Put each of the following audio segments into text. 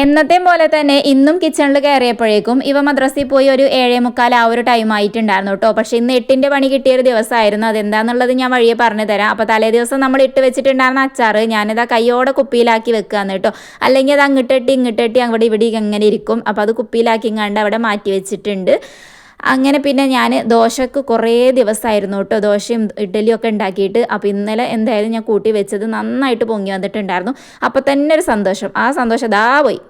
എന്നത്തെ പോലെ തന്നെ ഇന്നും കിച്ചണിൽ കയറിയപ്പോഴേക്കും ഇവ മദ്രസയിൽ പോയി ഒരു ഏഴേ മുക്കാൽ ആ ഒരു ടൈം ആയിട്ടുണ്ടായിരുന്നു കേട്ടോ പക്ഷെ ഇന്ന് എട്ടിന്റെ പണി കിട്ടിയ ഒരു ദിവസമായിരുന്നു. അതെന്താന്നുള്ളത് ഞാൻ വഴിയെ പറഞ്ഞു തരാം. അപ്പോൾ തലേ ദിവസം നമ്മൾ ഇട്ട് വെച്ചിട്ടുണ്ടായിരുന്ന അച്ചാറ് ഞാനിതാ കയ്യോടെ കുപ്പിയിലാക്കി വെക്കുകയെന്ന് കേട്ടോ അല്ലെങ്കിൽ അത് അങ്ങോട്ടെട്ടി ഇങ്ങോട്ടെട്ടി അവിടെ ഇവിടെ ഇങ്ങനെ ഇരിക്കും. അപ്പോൾ അത് കുപ്പിയിലാക്കി കണ്ട് അവിടെ മാറ്റി വെച്ചിട്ടുണ്ട്. അങ്ങനെ പിന്നെ ഞാൻ ദോശക്ക് കുറേ ദിവസമായിരുന്നു കേട്ടോ ദോശയും ഇഡ്ഡലിയും ഒക്കെ ഉണ്ടാക്കിയിട്ട്. അപ്പോൾ ഇന്നലെ എന്തായാലും ഞാൻ കൂട്ടി വെച്ചത് നന്നായിട്ട് പൊങ്ങി വന്നിട്ടുണ്ടായിരുന്നു. അപ്പോൾ തന്നെ ഒരു സന്തോഷം. ആ സന്തോഷം ദാ പോയി.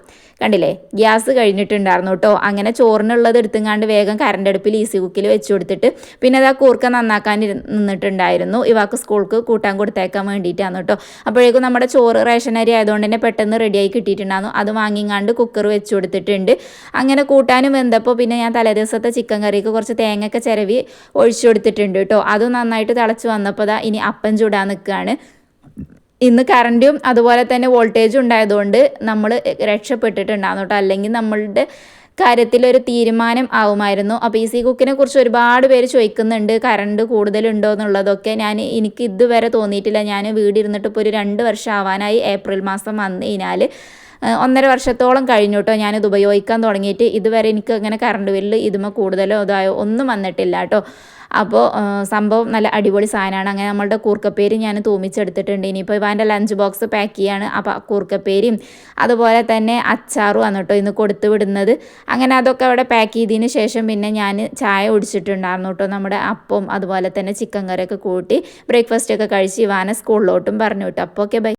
കണ്ടില്ലേ? ഗ്യാസ് കഴിഞ്ഞിട്ടുണ്ടായിരുന്നു കേട്ടോ. അങ്ങനെ ചോറിനുള്ളത് എടുത്തുങ്ങാണ്ട് വേഗം കറണ്ട് അടുപ്പിൽ ഈസി കുക്കിൽ വെച്ച് കൊടുത്തിട്ട് പിന്നെ അത് ആ കൂർക്ക നന്നാക്കാൻ നിന്നിട്ടുണ്ടായിരുന്നു. ഇവാക്ക് സ്കൂൾക്ക് കൂട്ടാൻ കൊടുത്തേക്കാൻ വേണ്ടിയിട്ടാണ് കേട്ടോ. അപ്പോഴേക്കും നമ്മുടെ ചോറ് റേഷൻ അരി ആയതുകൊണ്ട് തന്നെ പെട്ടെന്ന് റെഡിയായി കിട്ടിയിട്ടുണ്ടായിരുന്നു. അത് വാങ്ങിങ്ങാണ്ട് കുക്കർ വെച്ച് കൊടുത്തിട്ടുണ്ട്. അങ്ങനെ കൂട്ടാനും വെന്തപ്പോൾ പിന്നെ ഞാൻ തലേദിവസത്തെ ചിക്കൻ കറിക്ക് കുറച്ച് തേങ്ങയൊക്കെ ചിരവി ഒഴിച്ചു കൊടുത്തിട്ടുണ്ട് കേട്ടോ. അത് നന്നായിട്ട് തിളച്ച് വന്നപ്പോൾ ഇനി അപ്പം ചൂടാൻ നിൽക്കുകയാണ് ഇന്ന് കറന്റും അതുപോലെ തന്നെ വോൾട്ടേജും ഉണ്ടായതുകൊണ്ട് നമ്മൾ രക്ഷപ്പെട്ടിട്ടുണ്ടാകുന്നു കേട്ടോ. അല്ലെങ്കിൽ നമ്മളുടെ കാര്യത്തിലൊരു തീരുമാനം ആവുമായിരുന്നു. അപ്പോൾ ഈ സി കുക്കിനെ കുറിച്ച് ഒരുപാട് പേര് ചോദിക്കുന്നുണ്ട് കറണ്ട് കൂടുതലുണ്ടോ എന്നുള്ളതൊക്കെ. ഞാൻ എനിക്ക് ഇതുവരെ തോന്നിയിട്ടില്ല. ഞാൻ വീടിരുന്നിട്ട് ഇപ്പോൾ ഒരു രണ്ട് വർഷം ആവാനായി ഏപ്രിൽ മാസം വന്നു കഴിഞ്ഞാൽ ഒന്നര വർഷത്തോളം കഴിഞ്ഞു കേട്ടോ ഞാനിത് ഉപയോഗിക്കാൻ തുടങ്ങിയിട്ട് ഇതുവരെ എനിക്ക് അങ്ങനെ കറണ്ട് ബില്ല് ഇതുമ കൂടുതലോ ഇതായോ ഒന്നും വന്നിട്ടില്ല കേട്ടോ അപ്പോൾ സംഭവം നല്ല അടിപൊളി സാധനമാണ് അങ്ങനെ നമ്മളുടെ കൂർക്കപ്പേര് ഞാൻ തൂമിച്ചെടുത്തിട്ടുണ്ട്. ഇനിയിപ്പോൾ ഇവാന്റെ ലഞ്ച് ബോക്സ് പാക്ക് ചെയ്യാണ്. അപ്പോൾ കൂർക്കപ്പേരും അതുപോലെ തന്നെ അച്ചാറും ആണ് കേട്ടോ ഇന്ന് കൊടുത്തു വിടുന്നത്. അങ്ങനെ അതൊക്കെ അവിടെ പാക്ക് ചെയ്തതിന് ശേഷം പിന്നെ ഞാൻ ചായ ഒടിച്ചിട്ടുണ്ടായിരുന്നു കേട്ടോ നമ്മുടെ അപ്പം അതുപോലെ തന്നെ ചിക്കൻ കറിയൊക്കെ കൂട്ടി ബ്രേക്ക്ഫാസ്റ്റ് ഒക്കെ കഴിച്ച് ഇവാനെ സ്കൂളിലോട്ടും പറഞ്ഞു വിട്ടു. അപ്പോൾ ഓക്കെ ബൈ